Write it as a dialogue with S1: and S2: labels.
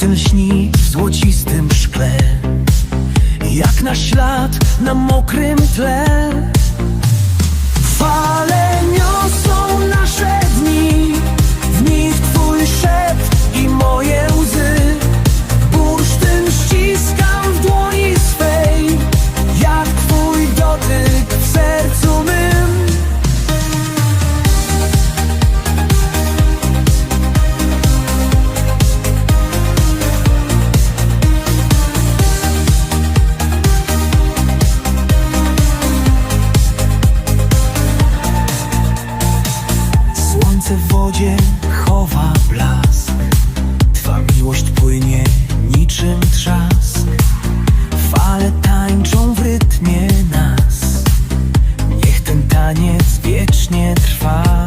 S1: Ten lśni w złocistym szkle Jak na ślad na mokrym tle serce w wodzie chowa blask. Twa miłość płynie niczym trzask. Fale tańczą w rytmie nas. Niech ten taniec wiecznie trwa.